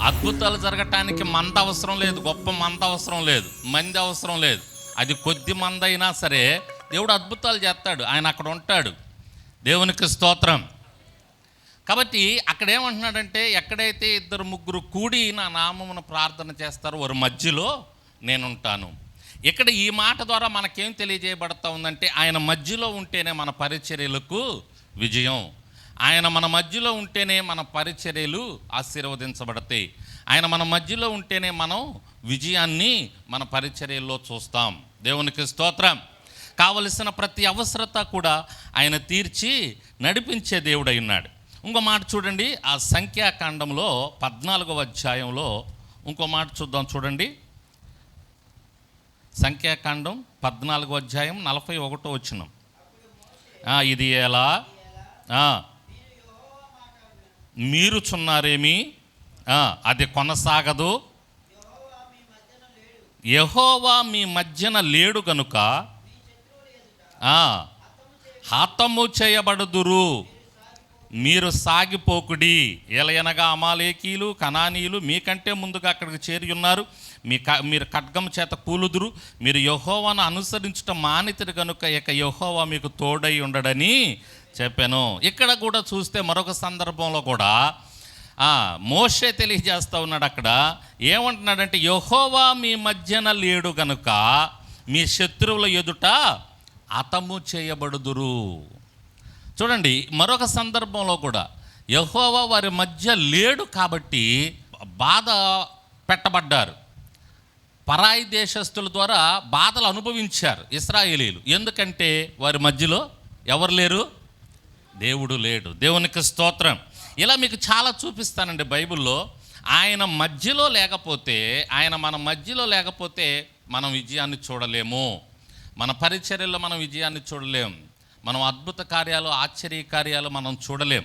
అద్భుతాలు జరగటానికి మంద అవసరం లేదు గొప్ప మంద అవసరం లేదు మంది అవసరం లేదు. అది కొద్ది మంద అయినా సరే దేవుడు అద్భుతాలు చేస్తాడు ఆయన అక్కడ ఉంటాడు. దేవునికి స్తోత్రం. కాబట్టి అక్కడ ఏమంటున్నాడంటే ఎక్కడైతే ఇద్దరు ముగ్గురు కూడి నా నామమును ప్రార్థన చేస్తారో వారి మధ్యలో నేనుంటాను. ఇక్కడ ఈ మాట ద్వారా మనకేం తెలియజేయబడతా ఉందంటే ఆయన మధ్యలో ఉంటేనే మన పరిచర్యలకు విజయం. ఆయన మన మధ్యలో ఉంటేనే మన పరిచర్యలు ఆశీర్వదించబడతాయి. ఆయన మన మధ్యలో ఉంటేనే మనం విజయాన్ని మన పరిచర్యల్లో చూస్తాం. దేవునికి స్తోత్రం. కావలసిన ప్రతి అవసరత కూడా ఆయన తీర్చి నడిపించే దేవుడై ఉన్నాడు. ఇంకో మాట చూడండి ఆ సంఖ్యాకాండంలో పద్నాలుగవ అధ్యాయంలో ఇంకో మాట చూద్దాం చూడండి. సంఖ్యాకాండం పద్నాలుగో అధ్యాయం నలభై ఒకటో వచ్చినాం ఇది ఎలా? మీరుచున్నారేమి? మీరు చున్నారేమి అది కొనసాగదు. యహోవా మీ మధ్యన లేడు గనుక హతము చేయబడుదురు. మీరు సాగిపోకుడి. ఎలయనగా అమాలేకీలు కనానీయులు మీకంటే ముందుగా అక్కడికి చేరి ఉన్నారు. మీ క మీరు ఖడ్గం చేత కూలుదురు. మీరు యహోవాను అనుసరించటం మానితుడు కనుక ఇక యహోవా మీకు తోడై ఉండడని చెప్పాను. ఇక్కడ కూడా చూస్తే మరొక సందర్భంలో కూడా మోషే తెలియజేస్తూ ఉన్నాడు అక్కడ. ఏమంటున్నాడంటే యహోవా మీ మధ్యన లేడు గనుక మీ శత్రువుల ఎదుట అతము చేయబడుదురు. చూడండి మరొక సందర్భంలో కూడా యహోవా వారి మధ్య లేడు కాబట్టి బాధ పెట్టబడ్డారు. పరాయి దేశస్తుల ద్వారా బాధలు అనుభవించారు ఇస్రాయేలీలు. ఎందుకంటే వారి మధ్యలో ఎవరు లేరు? దేవుడు లేడు. దేవునికి స్తోత్రం. ఇలా మీకు చాలా చూపిస్తానండి బైబిల్లో. ఆయన మధ్యలో లేకపోతే ఆయన మన మధ్యలో లేకపోతే మనం విజయాన్ని చూడలేము. మన పరిచర్యల్లో మనం విజయాన్ని చూడలేము మనం అద్భుత కార్యాలు ఆశ్చర్య కార్యాలు మనం చూడలేం.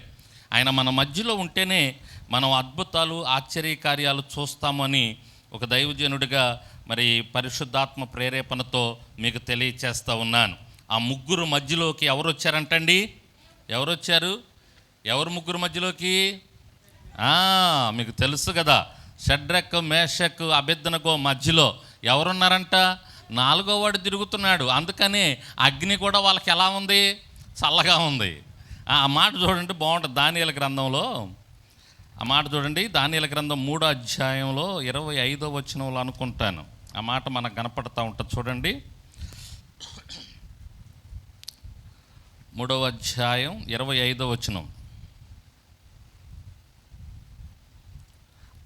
ఆయన మన మధ్యలో ఉంటేనే మనం అద్భుతాలు ఆశ్చర్య కార్యాలు చూస్తామని ఒక దైవజనుడిగా మరి పరిశుద్ధాత్మ ప్రేరేపణతో మీకు తెలియచేస్తూ ఉన్నాను. ఆ ముగ్గురు మధ్యలోకి ఎవరు వచ్చారంటండి? ఎవరు వచ్చారు? ఎవరు ముగ్గురు మధ్యలోకి? మీకు తెలుసు కదా. షడ్రక్ మేషక్ అభిద్దనకో మధ్యలో ఎవరున్నారంట? నాలుగో వాడు తిరుగుతున్నాడు. అందుకని అగ్ని కూడా వాళ్ళకి ఎలా ఉంది? చల్లగా ఉంది. ఆ మాట చూడండి బాగుంటుంది. దానియల గ్రంథంలో ఆ మాట చూడండి దానియల గ్రంథం మూడో అధ్యాయంలో ఇరవై ఐదో వచనంలో అనుకుంటాను. ఆ మాట మనకు కనపడతా ఉంటుంది. చూడండి. మూడవ అధ్యాయం ఇరవై ఐదో వచనం.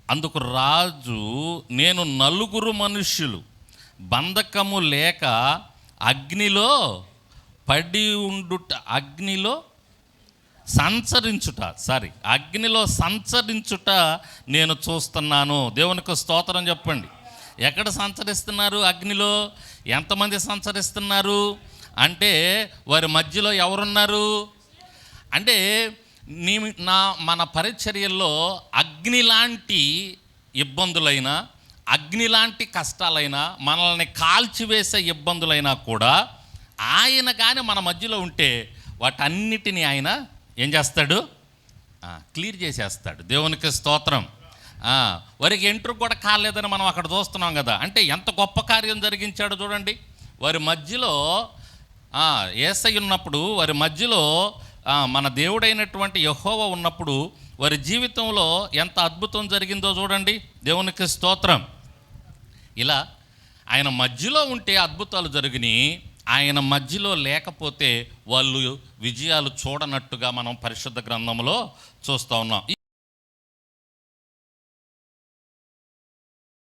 అందుకు రాజు నేను నలుగురు మనుష్యులు బంధకము లేక అగ్నిలో పడి ఉండుట అగ్నిలో సంచరించుట సారీ అగ్నిలో సంచరించుట నేను చూస్తున్నాను. దేవునికి స్తోత్రం చెప్పండి. ఎక్కడ సంచరిస్తున్నారు అగ్నిలో? ఎంతమంది సంచరిస్తున్నారు? అంటే వారి మధ్యలో ఎవరున్నారు? అంటే నీ నా మన పరిచర్యల్లో అగ్ని లాంటి ఇబ్బందులైనా అగ్ని లాంటి కష్టాలైనా మనల్ని కాల్చివేసే ఇబ్బందులైనా కూడా ఆయన కానీ మన మధ్యలో ఉంటే వాటన్నిటిని ఆయన ఏం చేస్తాడు? క్లియర్ చేసేస్తాడు. దేవునికి స్తోత్రం. వారికి ఎంట్రు కూడా కాలేదని మనం అక్కడ చూస్తున్నాం కదా. అంటే ఎంత గొప్ప కార్యం జరిగించాడో చూడండి. వారి మధ్యలో ఏసై ఉన్నప్పుడు వారి మధ్యలో మన దేవుడైనటువంటి యహోవ ఉన్నప్పుడు వారి జీవితంలో ఎంత అద్భుతం జరిగిందో చూడండి. దేవునికి స్తోత్రం. ఇలా ఆయన మధ్యలో ఉంటే అద్భుతాలు జరిగినాయి ఆయన మధ్యలో లేకపోతే వాళ్ళు విజయాలు చూడనట్టుగా మనం పరిశుద్ధ గ్రంథంలో చూస్తూ ఉన్నాం.